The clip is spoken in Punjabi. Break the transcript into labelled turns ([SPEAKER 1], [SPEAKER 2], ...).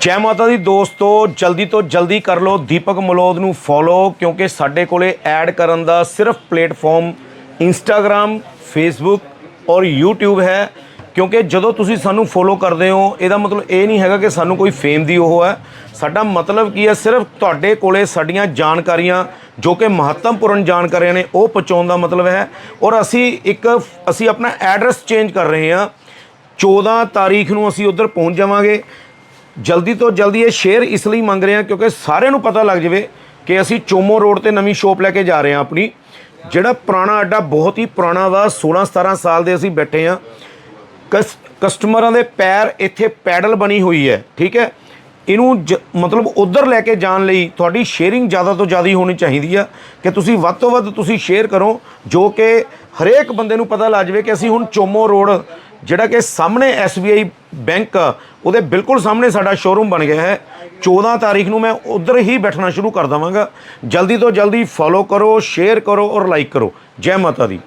[SPEAKER 1] ਜੈ ਮਾਤਾ ਦੀ ਦੋਸਤੋ, ਜਲਦੀ ਤੋਂ ਜਲਦੀ ਕਰ ਲਓ, ਦੀਪਕ ਮਲੋਦ ਨੂੰ ਫੋਲੋ ਕਿਉਂਕਿ ਸਾਡੇ ਕੋਲੇ ਐਡ ਕਰਨ ਦਾ ਸਿਰਫ ਪਲੇਟਫਾਰਮ ਇੰਸਟਾਗ੍ਰam ਫੇਸਬੁੱਕ ਔਰ YouTube ਹੈ। ਕਿਉਂਕਿ ਜਦੋਂ ਤੁਸੀਂ ਸਾਨੂੰ ਫੋਲੋ ਕਰਦੇ ਹੋ, ਇਹਦਾ ਮਤਲਬ ਇਹ ਨਹੀਂ ਹੈਗਾ ਕਿ ਸਾਨੂੰ ਕੋਈ ਫੇਮ ਦੀ ਉਹ ਹੈ। ਸਾਡਾ ਮਤਲਬ ਕੀ ਹੈ, ਸਿਰਫ ਤੁਹਾਡੇ ਕੋਲੇ ਸਾਡੀਆਂ ਜਾਣਕਾਰੀਆਂ, ਜੋ ਕਿ ਮਹੱਤਵਪੂਰਨ ਜਾਣਕਾਰੀਆਂ ਨੇ, ਉਹ ਪਹੁੰਚਾਉਣ ਦਾ ਮਤਲਬ ਹੈ। ਔਰ ਅਸੀਂ ਇੱਕ, ਅਸੀਂ ਆਪਣਾ ਐਡਰੈਸ ਚੇਂਜ ਕਰ ਰਹੇ ਹਾਂ। 14 ਤਾਰੀਖ ਨੂੰ ਅਸੀਂ ਉੱਧਰ ਪਹੁੰਚ ਜਾਵਾਂਗੇ। ਜਲਦੀ ਤੋਂ ਜਲਦੀ ਇਹ ਸ਼ੇਅਰ ਇਸ ਲਈ ਮੰਗ ਰਹੇ ਹਾਂ ਕਿਉਂਕਿ ਸਾਰਿਆਂ ਨੂੰ ਪਤਾ ਲੱਗ ਜਾਵੇ ਕਿ ਅਸੀਂ ਚੋਮੋ ਰੋਡ ਤੇ ਨਵੀਂ ਸ਼ੋਪ ਲੈ ਕੇ ਜਾ ਰਹੇ ਹਾਂ ਆਪਣੀ। ਜਿਹੜਾ ਪੁਰਾਣਾ ਅੱਡਾ ਬਹੁਤ ਹੀ ਪੁਰਾਣਾ ਵਾ 16 17 ਸਾਲ ਦੇ ਅਸੀਂ ਬੈਠੇ ਹਾਂ। ਕਸ, ਕਸਟਮਰਾਂ ਦੇ ਪੈਰ ਇੱਥੇ ਪੈਡਲ ਬਣੀ ਹੋਈ ਹੈ, ਠੀਕ ਹੈ? ਇਹਨੂੰ ਜ- ਮਤਲਬ ਉਧਰ ਲੈ ਕੇ ਜਾਣ ਲਈ ਤੁਹਾਡੀ ਸ਼ੇਅਰਿੰਗ ਜ਼ਿਆਦਾ ਤੋਂ ਜ਼ਿਆਦਾ ਹੋਣੀ ਚਾਹੀਦੀ ਆ। ਕਿ ਤੁਸੀਂ ਵੱਧ ਤੋਂ ਵੱਧ ਤੁਸੀਂ ਸ਼ੇਅਰ ਕਰੋ, ਜੋ ਕਿ ਹਰੇਕ ਬੰਦੇ ਨੂੰ ਪਤਾ ਲੱਗ ਜਾਵੇ ਕਿ ਅਸੀਂ ਹੁਣ ਚੋਮੋ ਰੋਡ, ਜਿਹੜਾ ਕਿ ਸਾਹਮਣੇ SBI ਬੈਂਕ ਆ, ਉਹਦੇ ਬਿਲਕੁਲ ਸਾਹਮਣੇ ਸਾਡਾ ਸ਼ੋਰੂਮ ਬਣ ਗਿਆ ਹੈ। 14 ਤਾਰੀਖ ਨੂੰ ਮੈਂ ਉਧਰ ਹੀ ਬੈਠਣਾ ਸ਼ੁਰੂ ਕਰ ਦਵਾਂਗਾ। ਜਲਦੀ ਤੋਂ ਜਲਦੀ ਫੋਲੋ ਕਰੋ ਸ਼ੇਅਰ ਕਰੋ ਔਰ ਲਾਈਕ ਕਰੋ। ਜੈ ਮਾਤਾ ਦੀ।